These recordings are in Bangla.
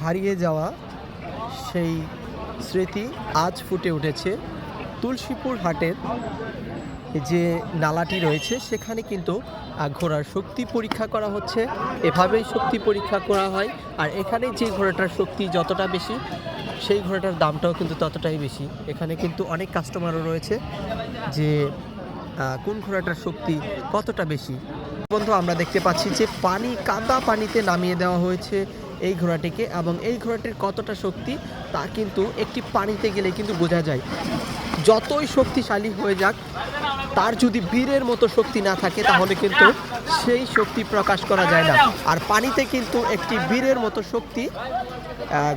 হারিয়ে যাওয়া সেই স্মৃতি আজ ফুটে উঠেছে। তুলসীপুর হাটের যে নালাটি রয়েছে, সেখানে কিন্তু ঘোড়ার শক্তি পরীক্ষা করা হচ্ছে। এভাবেই শক্তি পরীক্ষা করা হয়। আর এখানে যে ঘোড়াটার শক্তি যতটা বেশি, সেই ঘোড়াটার দামটাও কিন্তু ততটাই বেশি। এখানে কিন্তু অনেক কাস্টমারও রয়েছে যে কোন ঘোড়াটার শক্তি কতটা বেশি। বন্ধু, আমরা দেখতে পাচ্ছি যে পানি, কাদা পানিতে নামিয়ে দেওয়া হয়েছে। এই ঘোড়াটিকে এবং এই ঘোড়াটির কতটা শক্তি তা কিন্তু একটি পানিতে গেলে কিন্তু বোঝা যায়। যতই শক্তিশালী হয়ে যাক, তার যদি বীরের মতো শক্তি না থাকে, তাহলে কিন্তু সেই শক্তি প্রকাশ করা যায় না। আর পানিতে কিন্তু একটি বীরের মতো শক্তি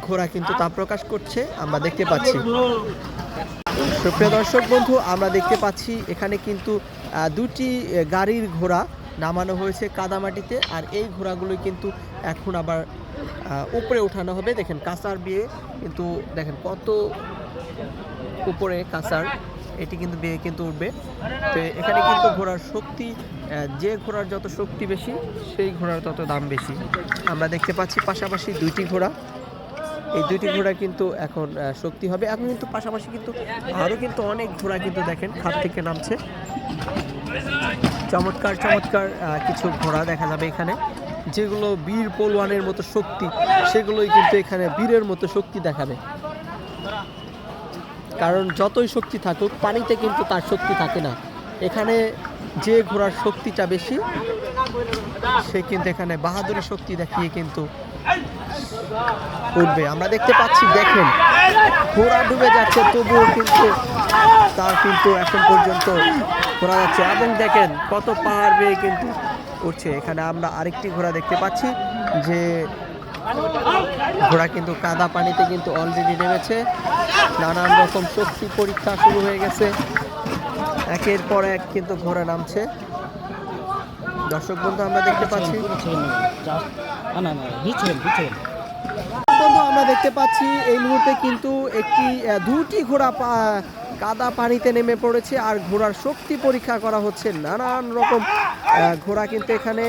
ঘোড়া কিন্তু তা প্রকাশ করছে। আমরা দেখতে পাচ্ছি। সুপ্রিয় দর্শক বন্ধু, আমরা দেখতে পাচ্ছি এখানে কিন্তু দুটি গাড়ির ঘোড়া। নামানো হয়েছে কাদামাটিতে আর এই ঘোড়াগুলো কিন্তু এখন আবার উপরে উঠানো হবে। দেখেন কাঁচার বিয়ে কিন্তু, দেখেন কত উপরে কাঁচার এটি কিন্তু বিয়ে কিন্তু উঠবে। তো এখানে কিন্তু ঘোড়ার শক্তি যে ঘোড়ার যত শক্তি বেশি, সেই ঘোড়ার তত দাম বেশি। আমরা দেখতে পাচ্ছি পাশাপাশি দুইটি ঘোড়া। এই দুইটি ঘোড়া কিন্তু এখন শক্তি হবে। এখন কিন্তু পাশাপাশি কিন্তু আরও কিন্তু অনেক ঘোড়া কিন্তু দেখেন খাত থেকে নামছে। চমৎকার চমৎকার কিছু ঘোড়া দেখা যাবে এখানে। যেগুলো বীর পোলওয়ানের মতো শক্তি, সেগুলোই কিন্তু এখানে বীরের মতো শক্তি দেখাবে। কারণ যতই শক্তি থাকুক, পানিতে কিন্তু তার শক্তি থাকে না। এখানে যে ঘোড়ার শক্তিটা বেশি, সে কিন্তু এখানে বাহাদুরের শক্তি দেখিয়ে কিন্তু উঠবে। আমরা দেখতে পাচ্ছি, দেখেন, ঘোড়া ডুবে যাচ্ছে, তবুও কিন্তু তার কিন্তু এখন পর্যন্ত ঘোরা যাচ্ছে। এবং দেখেন, কত পাহাড় বেয়ে কিন্তু উঠছে। এখানে আমরা আরেকটি ঘোড়া দেখতে পাচ্ছি, যে ঘোড়া কিন্তু কাদা পানিতে কিন্তু অলরেডি নেমেছে। নানান রকম শক্তি পরীক্ষা শুরু হয়ে গেছে। একের পর এক কিন্তু ঘোড়া নামছে। দর্শক বন্ধু, আমরা দেখতে পাচ্ছি আমরা দেখতে পাচ্ছি এই মুহূর্তে কিন্তু একটি দুটি ঘোড়া কাদা পানিতে নেমে পড়েছে আর ঘোড়ার শক্তি পরীক্ষা করা হচ্ছে নানান রকম ঘোড়া কিন্তু এখানে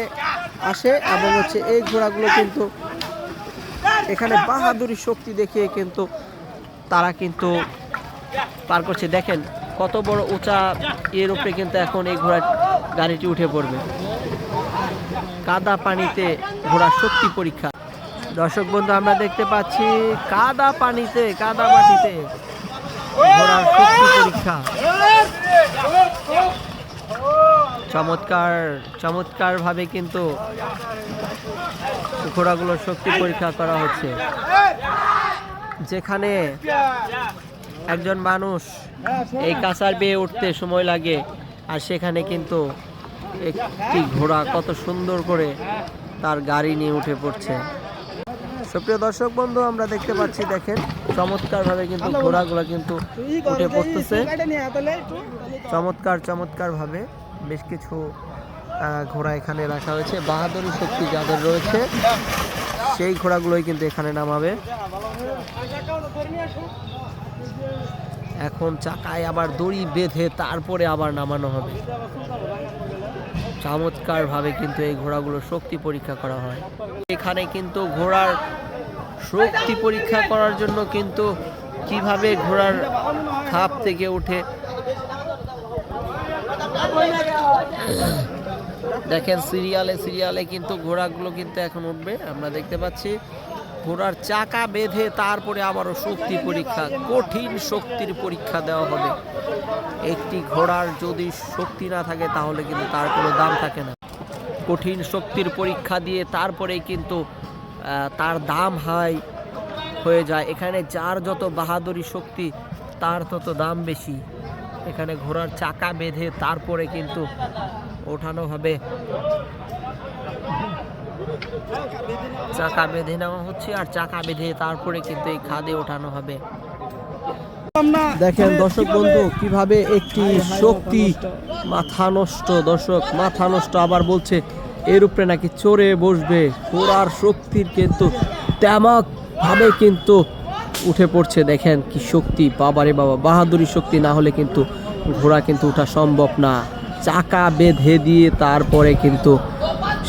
আসে এবং হচ্ছে এই ঘোড়াগুলো কিন্তু এখানে বাহাদুরি শক্তি দেখিয়ে কিন্তু তারা কিন্তু পার করছে। দেখেন কত বড় উঁচা এর উপরে কিন্তু এখন এই ঘোড়া গাড়িটি উঠে পড়বে। কাদা পানিতে ঘোড়ার শক্তি পরীক্ষা। দর্শক বন্ধু, আমরা দেখতে পাচ্ছি কাদা পানিতে, কাদা মাটিতে ঘোড়ার শক্তি পরীক্ষা। চমৎকার চমৎকার ভাবে কিন্তু ঘোড়াগুলোর শক্তি পরীক্ষা করা হচ্ছে। যেখানে একজন মানুষ এই কাঁচার বেয়ে উঠতে সময় লাগে, আর সেখানে কিন্তু একটি ঘোড়া কত সুন্দর করে তার গাড়ি নিয়ে উঠে পড়ছে। সুপ্রিয় দর্শক বন্ধু আমরা দেখতে পাচ্ছি দেখেন চমৎকার ভাবে কিন্তু ঘোড়াগুলো কিন্তু উঠে পড়তেছে। চমৎকার চমৎকার ভাবে বেশ কিছু ঘোড়া এখানে রাখা হয়েছে। বাহাদুরি শক্তি যাদের রয়েছে সেই ঘোড়াগুলোই কিন্তু এখানে নামাবে। এখন চাকায় আবার দড়ি বেঁধে তারপরে আবার নামানো হবে। চমৎকার ভাবে কিন্তু এই ঘোড়াগুলোর শক্তি পরীক্ষা করা হয়। এখানে কিন্তু ঘোড়ার শক্তি পরীক্ষা করার জন্য কিন্তু কীভাবে ঘোড়ার খাপ থেকে উঠে দেখেন, সিরিয়ালে সিরিয়ালে কিন্তু ঘোড়াগুলো কিন্তু এখন উঠবে। আমরা দেখতে পাচ্ছি ঘোড়ার চাকা বেঁধে তারপরে আবারও শক্তি পরীক্ষা, কঠিন শক্তির পরীক্ষা দেওয়া হবে। একটি ঘোড়ার যদি শক্তি না থাকে, তাহলে কিন্তু তার কোনো দাম থাকে না। কঠিন শক্তির পরীক্ষা দিয়ে তারপরে কিন্তু তার দাম হাই হয়ে যায়। এখানে যার যত বাহাদুরি শক্তি, তার তত দাম বেশি। এখানে ঘোড়ার চাকা বেঁধে তারপরে কিন্তু ওঠানো হবে। চাকা বেঁধে নেওয়া হচ্ছে আর চাকা বেঁধে তারপরে কিন্তু এই খাদে ওঠানো হবে। দেখেন দর্শক বন্ধু, কীভাবে একটি শক্তি মাথা নষ্ট, দর্শক মাথা নষ্ট আবার বলছে এর উপরে নাকি চড়ে বসবে। ঘোড়ার শক্তির কিন্তু তেমক ভাবে কিন্তু উঠে পড়ছে। দেখেন কি শক্তি, বাবারে বাবা, বাহাদুরি শক্তি না হলে কিন্তু ঘোড়া কিন্তু ওঠা সম্ভব না। চাকা বেঁধে দিয়ে তারপরে কিন্তু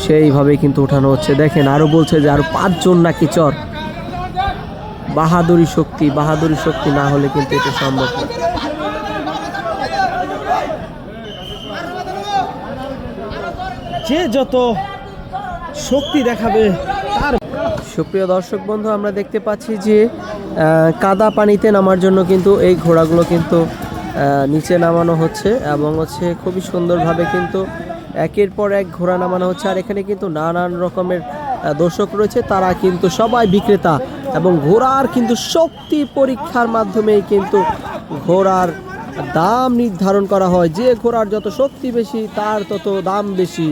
সেইভাবে কিন্তু ওঠানো হচ্ছে। দেখেন আরও বলছে যে আরও পাঁচজন নাকি চর। বাহাদুরি শক্তি বাহাদুরি শক্তি না হলে কিন্তু এটা সম্ভব না। যে যত শক্তি দেখাবে তার সুপ্রিয় দর্শক বন্ধু আমরা দেখতে পাচ্ছি যে কাদা পানিতে নামার জন্য কিন্তু এই ঘোড়াগুলো কিন্তু নিচে নামানো হচ্ছে এবং হচ্ছে খুবই সুন্দরভাবে কিন্তু একের পর এক ঘোড়া নামানো হচ্ছে। আর এখানে কিন্তু নানান রকমের দর্শক রয়েছে। তারা কিন্তু সবাই বিক্রেতা এবং ঘোড়ার কিন্তু শক্তি পরীক্ষার মাধ্যমেই কিন্তু ঘোড়ার দাম নির্ধারণ করা হয়। যে ঘোড়ার যত শক্তি বেশি, তার তত দাম বেশি।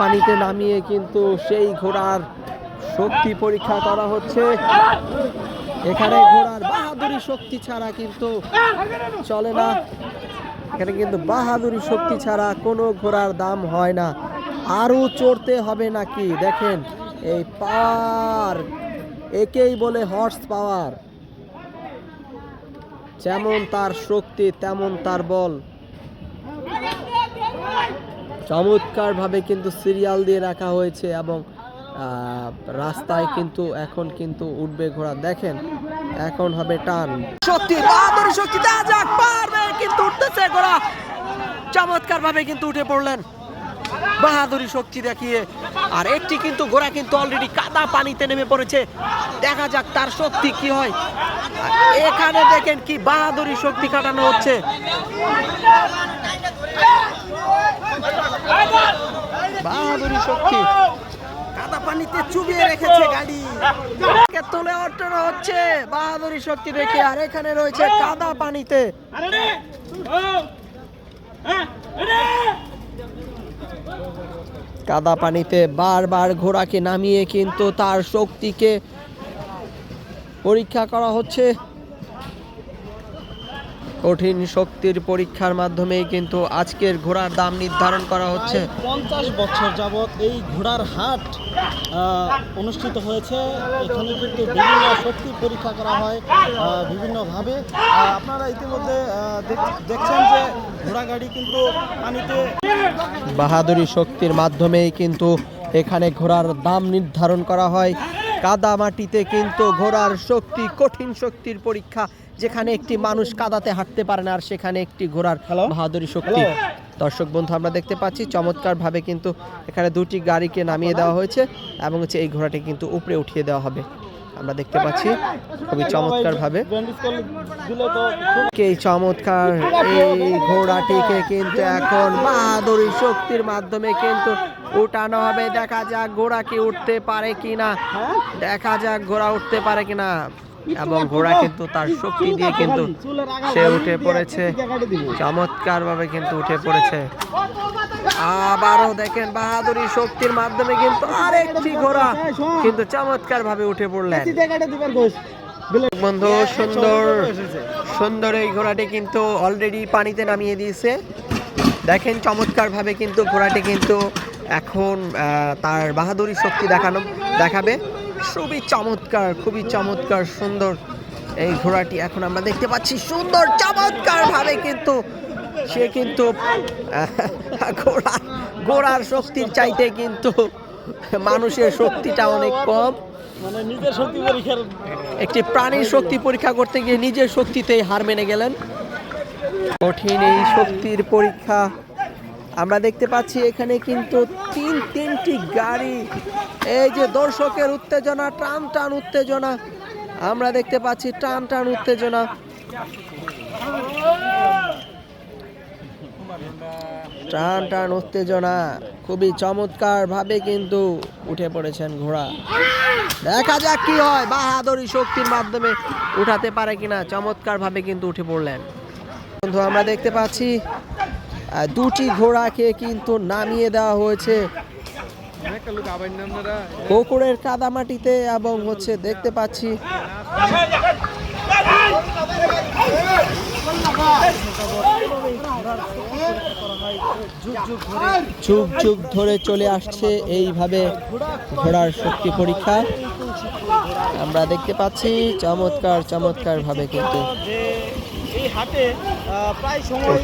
পানিতে নামিয়ে কিন্তু সেই ঘোড়ার শক্তি পরীক্ষা করা হচ্ছে। এখানে ঘোড়ার বাহাদুরি শক্তি ছাড়া কিন্তু চলে না। এখানে কিন্তু বাহাদুরি শক্তি ছাড়া কোনো ঘোড়ার দাম হয় না। আরও চড়তে হবে নাকি? দেখেন, এই পাওয়ার একেই বলে হর্স পাওয়ার যেমন তার শক্তি, তেমন তার বল। চমৎকারভাবে কিন্তু সিরিয়াল দিয়ে রাখা হয়েছে এবং রাস্তায় কিন্তু এখন কিন্তু উঠবে ঘোড়া। দেখেন, এখন হবে টান। শক্তি বাহাদুরি শক্তি যাক পারবে কিন্তু উঠতেছে ঘোড়া। চমৎকার ভাবে কিন্তু উঠে পড়লেন। বাহাদুরি শক্তি দেখিয়ে। আর একটি কিন্তু ঘোড়া কিন্তু অলরেডি কাদা পানিতে নেমে পড়েছে। দেখা যাক তার শক্তি কি হয়। এখানে দেখেন কি বাহাদুরি শক্তি কাটানো হচ্ছে। বাহাদুরি শক্তি। পানিতে চুবিয়ে রেখেছে গাড়ি। তুলে অট্টানো হচ্ছে? বাহাদুরি শক্তি দেখে আর এখানে রয়েছে কাদা পানিতে। কাদা পানিতে বারবার ঘোড়াকে নামিয়ে কিন্তু তার শক্তিকে পরীক্ষা করা হচ্ছে। কঠিন শক্তির পরীক্ষার মাধ্যমেই কিন্তু আজকের ঘোড়ার দাম নির্ধারণ করা হচ্ছে। পঞ্চাশ বছর যাবৎ এই ঘোড়ার হাট অনুষ্ঠিত হয়েছে। এখানে কিন্তু বিভিন্ন শক্তি পরীক্ষা করা হয় বিভিন্নভাবে। আপনারা ইতিমধ্যে দেখছেন যে ঘোড়া গাড়ি কিন্তু পানিতে বাহাদুরি শক্তির মাধ্যমেই কিন্তু এখানে ঘোড়ার দাম নির্ধারণ করা হয়। কাদা মাটিতে কিন্তু ঘোড়ার শক্তি কঠিন শক্তির পরীক্ষা যেখানে একটি মানুষ কাদাতে হাঁটতে পারে না আর সেখানে একটি ঘোড়ার? বাহাদুরি শক্তি। দর্শক বন্ধু আমরা দেখতে পাচ্ছি চমৎকারভাবে কিন্তু এখানে দুটি গাড়িকে নামিয়ে দেওয়া হয়েছে এবং হচ্ছে এই ঘোড়াটি কিন্তু উপরে উঠিয়ে দেওয়া হবে। আমরা দেখতে পাচ্ছি খুবই চমৎকারভাবে। এই চমৎকার এই ঘোড়াটিকে কিন্তু এখন বাহাদুরি শক্তির মাধ্যমে কিন্তু উঠানো হবে। দেখা যাক ঘোড়া কি উঠতে পারে কিনা। দেখা যাক ঘোড়া উঠতে পারে কিনা। এবং ঘোড়া কিন্তু তার শক্তি দিয়ে কিন্তু সে উঠে পড়েছে। চমৎকার ভাবে কিন্তু উঠে পড়েছে। আবারও দেখেন বাহাদুরি শক্তির মাধ্যমে কিন্তু আরেকটি ঘোড়া কিন্তু চমৎকার ভাবে উঠে পড়লেন। বন্ধু, সুন্দর সুন্দর এই ঘোড়াটি কিন্তু অলরেডি পানিতে নামিয়ে দিয়েছে। দেখেন চমৎকারভাবে কিন্তু ঘোড়াটি কিন্তু এখন তার বাহাদুরি শক্তি দেখানো, দেখাবে। খুবই চমৎকার খুবই চমৎকার সুন্দর এই ঘোড়াটি এখন আমরা দেখতে পাচ্ছি। সুন্দর চমৎকার ভাবে কিন্তু সে কিন্তু ঘোড়া ঘোড়ার শক্তির চাইতে কিন্তু মানুষের শক্তিটা অনেক কম। মানে নিজের শক্তি পরীক্ষার একটি প্রাণীর শক্তি পরীক্ষা করতে গিয়ে নিজের শক্তিতেই হার মেনে গেলেন। কঠিন এই শক্তির পরীক্ষা আমরা দেখতে পাচ্ছি এখানে কিন্তু তিন, তিনটি গাড়ি। এই যে দর্শকের উত্তেজনা, টান টান উত্তেজনা। আমরা দেখতে পাচ্ছি টান টান উত্তেজনা। টান টান উত্তেজনা। খুবই চমৎকার ভাবে কিন্তু উঠে পড়েছেন ঘোড়া। দেখা যাক কি হয়, বাহাদুরি শক্তির মাধ্যমে উঠাতে পারে কিনা। চমৎকার ভাবে কিন্তু উঠে পড়লেন। বন্ধু, আমরা দেখতে পাচ্ছি দুটি ঘোড়াকে কিন্তু নামিয়ে দেওয়া হয়েছে। পুকুরের কাদামাটিতে এবং হচ্ছে দেখতে পাচ্ছি। যুগ যুগ ধরে চলে আসছে এইভাবে ঘোড়ার শক্তি পরীক্ষা। আমরা দেখতে পাচ্ছি চমৎকার চমৎকার ভাবে কিন্তু যে এই হাটে প্রায় সময়